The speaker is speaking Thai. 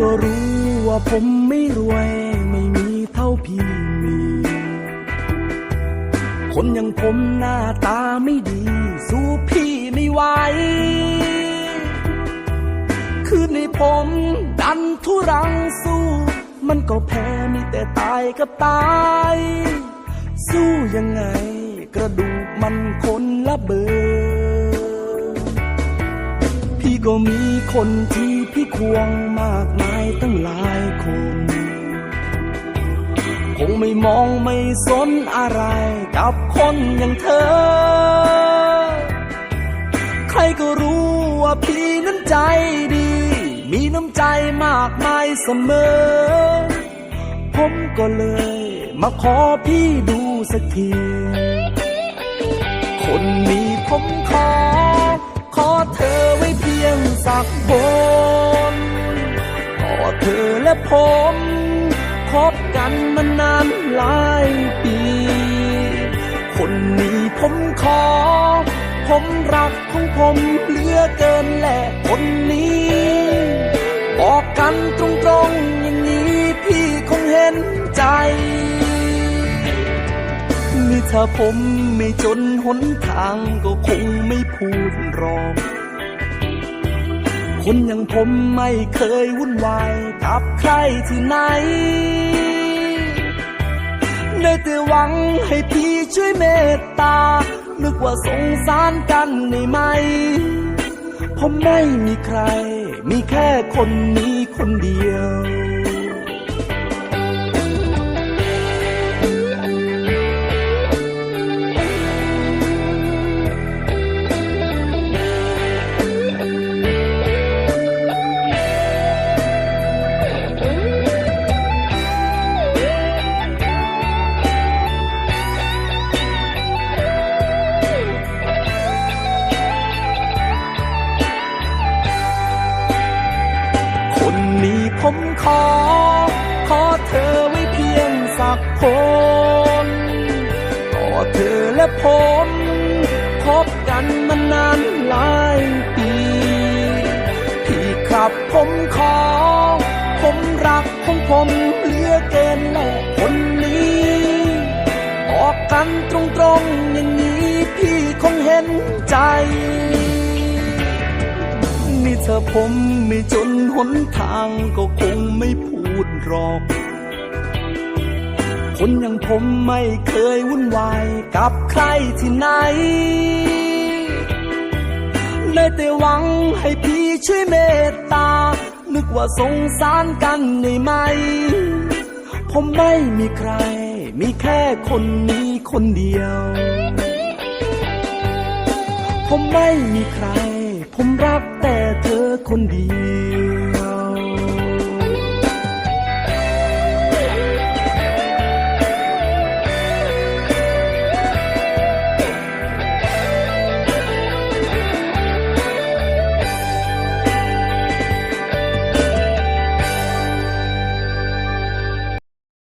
ก็รู้ว่าผมไม่รวยไม่มีเท่าพี่มี คนอย่างผมหน้าตาไม่ดี สู้พี่ไม่ไหว คืนในผมดันทุรังสู้ มันก็แพ้มีแต่ตายกับตาย สู้ยังไงกระดูกมันคนละเบอร์ พี่ก็มีคนที่พี่ ควงมากมายตั้งหลายคน คงไม่มองไม่สนอะไรกับคนอย่างเธอ ใครก็รู้ว่าพี่นั้นใจดี มีน้ำใจมากมายเสมอ ผมก็เลยมาขอพี่ดูสักที คนนี้ผมขอ ขอเธอไว้เพียงสักคน และผมคบกันมานานหลายปี คนนี้ผมขอ ผมรักของผมเหลือเกินแหละคนนี้บอกกันตรงๆอย่างนี้พี่คงเห็นใจนี่ถ้าผมไม่จนหนทางก็คงไม่พูดรอคนอย่างผมไม่เคยวุ่นวายกับ ใครที่ไหน ได้แต่หวังให้พี่ช่วยเมตตา นึกว่าสงสารกันในไหม เพราะไม่มีใคร มีแค่คนนี้คนเดียว ผมขอ ขอเธอไว้เพียงสักคนก็เธอและผมคบกันมานานหลายปีพี่ครับผมขอ ผมรักของผมเหลือเกินและคนนี้บอกกันตรงๆอย่างนี้พี่คงเห็นใจ ถ้าผมไม่จนหนทางก็คงไม่พูดหรอก คนอย่างผมไม่เคยวุ่นวายกับใครที่ไหน ได้แต่หวังให้พี่ช่วยเมตตา นึกว่าสงสารกันในไหม ผมไม่มีใคร มีแค่คนนี้คนเดียว ผมไม่มีใคร คนดี